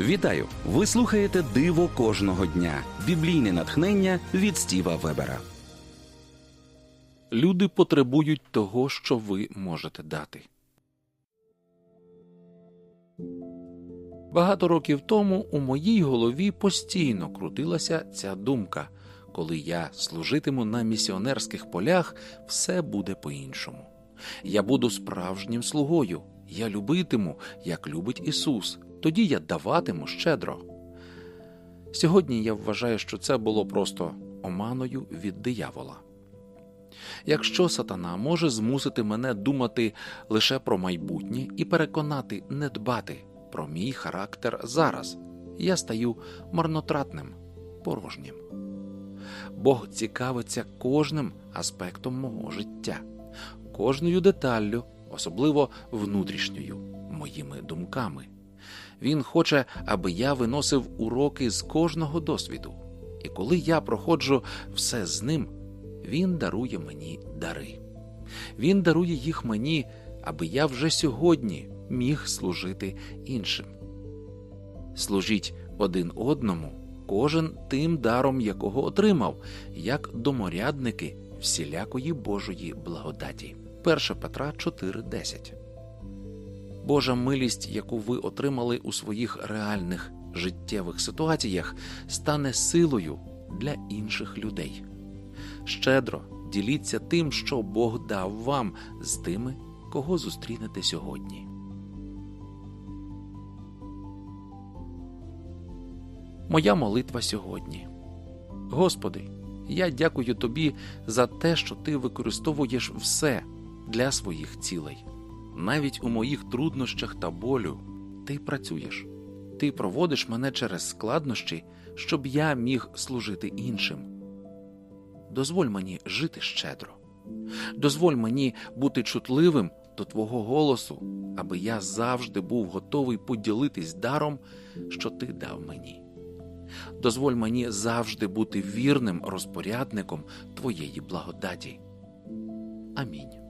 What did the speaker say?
Вітаю! Ви слухаєте Диво кожного дня. Біблійне натхнення від Стіва Вебера. Люди потребують того, що ви можете дати. Багато років тому у моїй голові постійно крутилася ця думка коли я служитиму на місіонерських полях, все буде по-іншому. Я буду справжнім слугою, я любитиму, як любить Ісус, тоді я даватиму щедро. Сьогодні я вважаю, що це було просто оманою від диявола. Якщо сатана може змусити мене думати лише про майбутнє і переконати не дбати про мій характер зараз, я стаю марнотратним, порожнім. Бог цікавиться кожним аспектом мого життя, кожною деталлю, особливо внутрішньою, моїми думками. Він хоче, аби я виносив уроки з кожного досвіду, і коли я проходжу все з ним, він дарує мені дари. Він дарує їх мені, аби я вже сьогодні міг служити іншим. Служіть один одному кожен тим даром, якого отримав, як доморядники всілякої Божої благодаті. 1 Петра 4:10 Божа милість, яку ви отримали у своїх реальних життєвих ситуаціях, стане силою для інших людей. Щедро діліться тим, що Бог дав вам з тими, кого зустрінете сьогодні. Моя молитва сьогодні. Господи, я дякую Тобі за те, що Ти використовуєш все для своїх цілей. Навіть у моїх труднощах та болю Ти працюєш, Ти проводиш мене через складнощі, щоб я міг служити іншим. Дозволь мені жити щедро, дозволь мені бути чутливим до Твого голосу, аби я завжди був готовий поділитись даром, що Ти дав мені дозволь мені завжди бути вірним розпорядником Твоєї благодаті. Амінь.